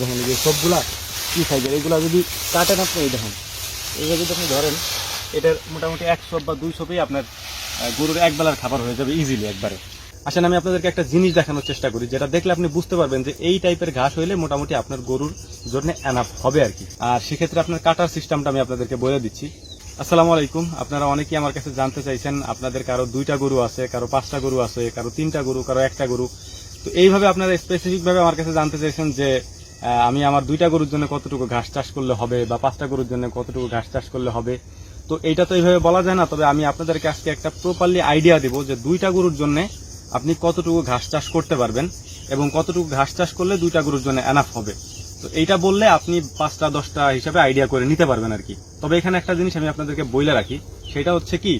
দেখেন যে সবগুলা কি সাইজের? এগুলা যদি কাটেন আপনি, এই দেখেন। এইভাবে যদি আপনি ধরেন, এটার মোটামুটি একশো বা দুইশো পেয়ে আপনার গরুর এক বেলার খাবার হয়ে যাবে ইজিলি একবারে। আসেন, আমি আপনাদেরকে একটা জিনিস দেখানোর চেষ্টা করি, যেটা দেখলে আপনি বুঝতে পারবেন যে এই টাইপের ঘাস হইলে মোটামুটি আপনার গরুর জন্য এনাফ হবে আর কি। আর সেক্ষেত্রে আপনার কাটার সিস্টেমটা আমি আপনাদেরকে বলে দিচ্ছি। আসসালামু আলাইকুম। আপনারা অনেকেই আমার কাছে জানতে চাইছেন, আপনাদের কারও দুইটা গরু আছে, কারও পাঁচটা গরু আছে, কারও তিনটা গরু, কারও একটা গরু। তো এইভাবে আপনারা স্পেসিফিকভাবে আমার কাছে জানতে চাইছেন যে আমি আমার দুইটা গরুর জন্য কতটুকু ঘাস চাষ করলে হবে বা পাঁচটা গরুর জন্য কতটুকু ঘাস চাষ করলে হবে? তো এইটা তো এইভাবে বলা যায় না, তবে আমি আপনাদেরকে আজকে একটা প্রপারলি আইডিয়া দিব যে দুইটা গরুর জন্য আপনি কতটুকু ঘাস চাষ করতে পারবেন এবং কতটুকু ঘাস চাষ করলে দুইটা গরুর জন্য এনাফ হবে। তো এইটা বললে আপনি পাঁচটা, দশটা হিসাবে আইডিয়া করে নিতে পারবেন আর কি। তবে এখানে একটা জিনিস আমি আপনাদেরকে বইলে রাখি, সেটা হচ্ছে কি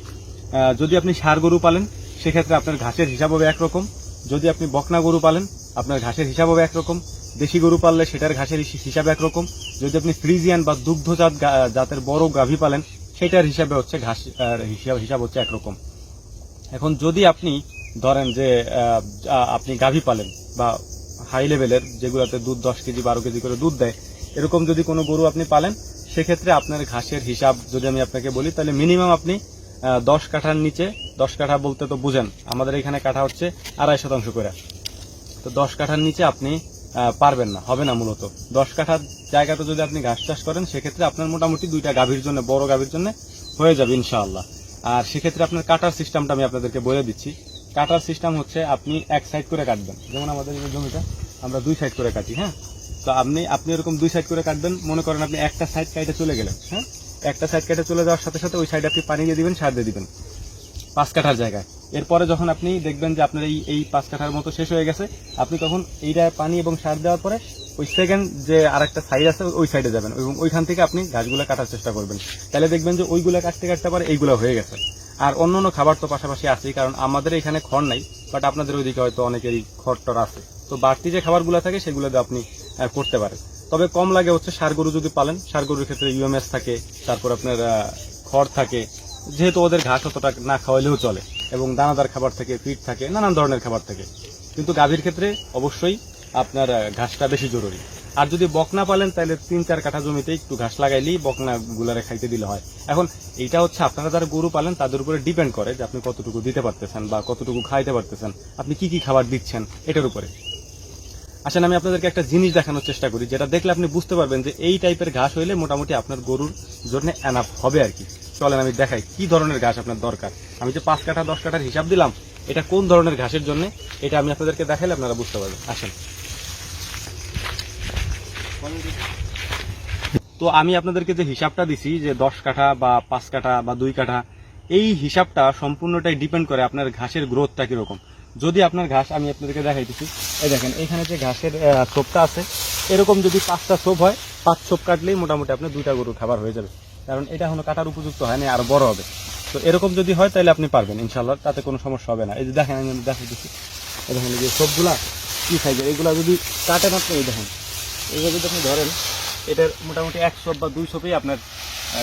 যদি আপনি সার গরু পালেন, সেক্ষেত্রে আপনার ঘাসের হিসাব হবে একরকম। যদি আপনি বকনা গরু পালেন, আপনার ঘাসের হিসাব হবে একরকম। দেশি গরু পাললে সেটার ঘাসের হিস- হিসাব একরকম। যদি আপনি ফ্রিজিয়ান বা দুগ্ধজাত জাতের বড় গাভী পালেন, সেটার হিসাবে হচ্ছে ঘাস হিসাব হিসাব হচ্ছে একরকম। এখন যদি আপনি ধরেন যে আপনি গাভী পালেন বা হাই লেভেলের যেগুলোতে দুধ দশ কেজি, বারো কেজি করে দুধ দেয়, এরকম যদি কোনো গরু আপনি পালেন, সেক্ষেত্রে আপনার ঘাসের হিসাব যদি আমি আপনাকে বলি, তাহলে মিনিমাম আপনি দশ কাঠার নিচে, দশ কাঠা বলতে তো বুঝেন, আমাদের এখানে কাঠা হচ্ছে আড়াই শতাংশ করে। তো দশ কাঠার নিচে আপনি পারবেন না, হবে না মূলত। দশ কাঠার জায়গাতে যদি আপনি ঘাস চাষ করেন, সেক্ষেত্রে আপনার মোটামুটি দুইটা গাভীর জন্য, বড় গাভীর জন্য হয়ে যাবে ইনশাআল্লাহ। আর সেক্ষেত্রে আপনার কাটার সিস্টেমটা আমি আপনাদেরকে বলে দিচ্ছি। কাটার সিস্টেম হচ্ছে আপনি এক সাইড করে কাটবেন। যেমন আমাদের জমিটা, আমরা দুই সাইড করে কাটি হ্যাঁ? তো আপনি আপনি এরকম দুই সাইড করে কাটবেন, মনে করেন আপনি একটা সাইড কাটে চলে গেলেন হ্যাঁ? একটা সাইড কেটে চলে যাওয়ার সাথে সাথে ওই সাইডে আপনি পানি দিয়ে দিবেন, সার দিয়ে দিবেন। পাঁচ কাঠার জায়গায়। এরপরে যখন আপনি দেখবেন যে আপনার এই এই পাঁচ কাঠার মতো শেষ হয়ে গেছে, আপনি তখন এইটা পানি এবং সার দেওয়ার পরে ওই সেকেন্ড যে আরেকটা সাইড আছে, ওই সাইডে যাবেন এবং ওইখান থেকে আপনি গাছগুলো কাটার চেষ্টা করবেন। তাহলে দেখবেন যে ওইগুলো কাটতে কাটতে পারে এইগুলো হয়ে গেছে। আর অন্য অন্য খাবার তো পাশাপাশি আছেই, কারণ আমাদের এখানে খড় নাই বাট আপনাদের ওইদিকে হয়তো অনেকেরই খড় টর আছে। তো বাড়তি যে খাবারগুলো থাকে সেগুলো আপনি করতে পারেন। তবে কম লাগে হচ্ছে সার গরু যদি পালেন, সার গরুর ক্ষেত্রে ইউএমএস থাকে, তারপর আপনার খড় থাকে যেহেতু ওদের ঘাস অতটা না খাওয়ালেও চলে এবং দানাদার খাবার থাকে ফিট থাকে, নানান ধরনের খাবার থাকে। কিন্তু গাভীর ক্ষেত্রে অবশ্যই আপনার ঘাসটা বেশি জরুরি। আর যদি বকনা পালেন, তাহলে তিন চার কাঠা জমিতে একটু ঘাস লাগাইলেই বকনা গুলারে খাইতে দিলে হয়। এখন এইটা হচ্ছে, আপনারা যারা গরু পালেন, তাদের উপরে ডিপেন্ড করে যে আপনি কতটুকু দিতে পারতেছেন বা কতটুকু খাইতে পারতেছেন। আপনি কি কি খাবার দিচ্ছেন, এটার উপরে। আসেন, আমি আপনাদেরকে একটা জিনিস দেখানোর চেষ্টা করি, যেটা দেখলে আপনি বুঝতে পারবেন যে এই টাইপের ঘাস হইলে মোটামুটি আপনার গরুর জন্য এনাফ হবে আর কি। চলেন, আমি দেখাই কি ধরনের ঘাস আপনার দরকার। আমি যে পাঁচ কাঠা, দশ কাঠার হিসাব দিলাম, এটা কোন ধরনের ঘাসের জন্য? এটা আমি আপনাদেরকে দেখাইলে আপনারা বুঝতে পারবেন। আসেন। তো আমি আপনাদেরকে যে হিসাবটা দিছি, যে দশ কাঠা বা পাঁচ কাঠা বা দুই কাঠা, এই হিসাবটা সম্পূর্ণটাই ডিপেন্ড করে আপনার ঘাসের গ্রোথটা কীরকম। যদি আপনার ঘাস, আমি আপনাদেরকে দেখাইতেছি এই দেখেন, এখানে যে ঘাসের ছোপটা আছে, এরকম যদি পাঁচটা ছোপ হয়, পাঁচ ছোপ কাটলেই মোটামুটি আপনার দুইটা গরুর খাবার হয়ে যাবে। কারণ এটা এখনও কাটার উপযুক্ত হয়নি আর বড় হবে। তো এরকম যদি হয়, তাহলে আপনি পারবেন ইনশাল্লাহ তাতে কোনো সমস্যা হবে না। এই যে দেখেন, আমি দেখাইতেছি এই দেখেন যে সবগুলা কি সাইজের এগুলা যদি কাটেন আপনি এই দেখেন এইভাবে যদি আপনি ধরেন, এটার মোটামুটি একশো বা দুইশো পেয়ে আপনার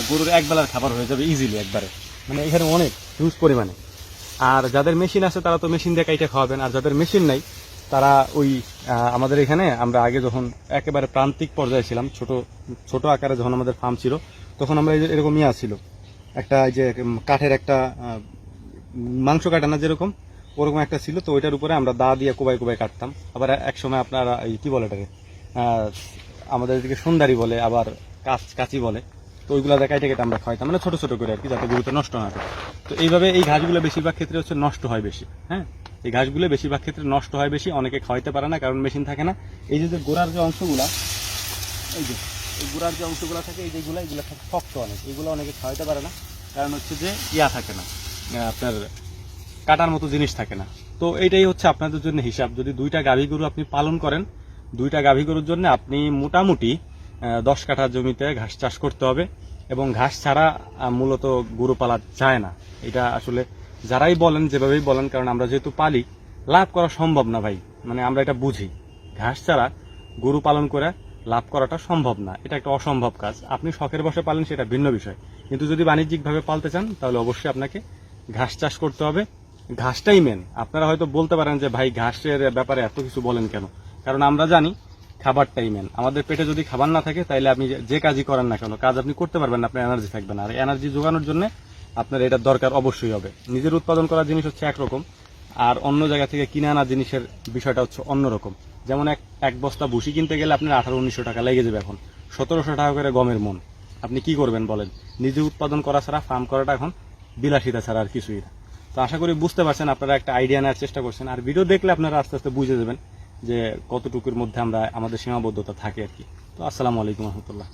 গরুর এক বেলার খাবার হয়ে যাবে ইজিলি একবারে। মানে এখানে অনেক হিউজ পরিমাণে। আর যাদের মেশিন আছে, তারা তো মেশিন দিয়ে কাইটে খাওয়াবেন। আর যাদের মেশিন নাই, তারা ওই আমাদের এখানে, আমরা আগে যখন একেবারে প্রান্তিক পর্যায়ে ছিলাম, ছোট ছোট আকারে যখন আমাদের ফার্ম ছিল তখন আমরা এরকম ইয়া ছিল। একটা যে কাঠের একটা মাংস কাটে না যেরকম, ওরকম একটা ছিল, তো ওইটার উপরে আমরা দা দিয়ে কোবাই কোবাই কাটতাম। আবার এক সময় আপনার এই কি বলে এটাকে? আমাদের এদিকে সুন্দরী বলে, আবার কাচ কাচি বলে, তো ওইগুলো দেখাইতে কেটে আমরা খাইতাম মানে ছোটো ছোটো করে আর কি, যাতে গরুতে নষ্ট না হয়। তো এইভাবে এই ঘাসগুলো বেশিরভাগ ক্ষেত্রে হচ্ছে নষ্ট হয় বেশি হ্যাঁ? এই ঘাসগুলো বেশিরভাগ ক্ষেত্রে নষ্ট হয় বেশি, অনেকে খাওয়াইতে পারে না, কারণ মেশিন থাকে না। এই যে গোড়ার যে অংশগুলা, এই যে গোড়ার যে অংশগুলো থাকে, এই যেগুলো, এগুলো থাকে, শক্ত অনেক। এগুলো অনেকে খাওয়াইতে পারে না। কারণ হচ্ছে যে ইয়া থাকে না আপনার কাটার মতো জিনিস থাকে না। তো এইটাই হচ্ছে আপনাদের জন্য হিসাব। যদি দুইটা গাভী গরু আপনি পালন করেন, দুইটা গাভী গরুর জন্য আপনি মোটামুটি দশ কাঠা জমিতে ঘাস চাষ করতে হবে এবং ঘাস ছাড়া মূলত গরু পালা যায় না। এটা আসলে যারাই বলেন, যেভাবেই বলেন, কারণ আমরা যেহেতু পালি, লাভ করা সম্ভব না ভাই। মানে আমরা এটা বুঝি। ঘাস ছাড়া গরু পালন করে লাভ করাটা সম্ভব না। এটা একটা অসম্ভব কাজ। আপনি শখের বসে পালেন, সেটা ভিন্ন বিষয়। কিন্তু যদি বাণিজ্যিকভাবে পালতে চান, তাহলে অবশ্যই আপনাকে ঘাস চাষ করতে হবে। ঘাসটাই মেন আপনারা হয়তো বলতে পারেন যে, ভাই, ঘাসের ব্যাপারে এত কিছু বলেন কেন? কারণ আমরা জানি, খাবারটাই মেন আমাদের পেটে যদি খাবার না থাকে তাহলে আপনি যে- কাজই করেন না কেন, কাজ আপনি করতে পারবেন না, আপনার এনার্জি থাকবে না। আর এনার্জি যোগানোর জন্য আপনার এটা দরকার অবশ্যই হবে। নিজের উৎপাদন করার জিনিস হচ্ছে একরকম, আর অন্য জায়গা থেকে কিনে আনা জিনিসের বিষয়টা হচ্ছে অন্যরকম। যেমন এক এক বস্তা ভুসি কিনতে গেলে আপনার আঠারো, উনিশশো টাকা লেগে যাবে এখন। সতেরোশো টাকা করে গমের মন। আপনি কি করবেন বলেন? নিজে উৎপাদন করা ছাড়া ফার্ম করাটা এখন বিলাসিতা ছাড়া আর কিছুই না। তো আশা করি বুঝতে পারছেন, আপনারা একটা আইডিয়া নেওয়ার চেষ্টা করছেন। আর ভিডিও দেখলে আপনারা আস্তে আস্তে বুঝে যাবেন যে কতটুকুর মধ্যে আমরা, আমাদের সীমাবদ্ধতা থাকে আর কি। তো আসসালামু আলাইকুম রহমতুল্লাহ।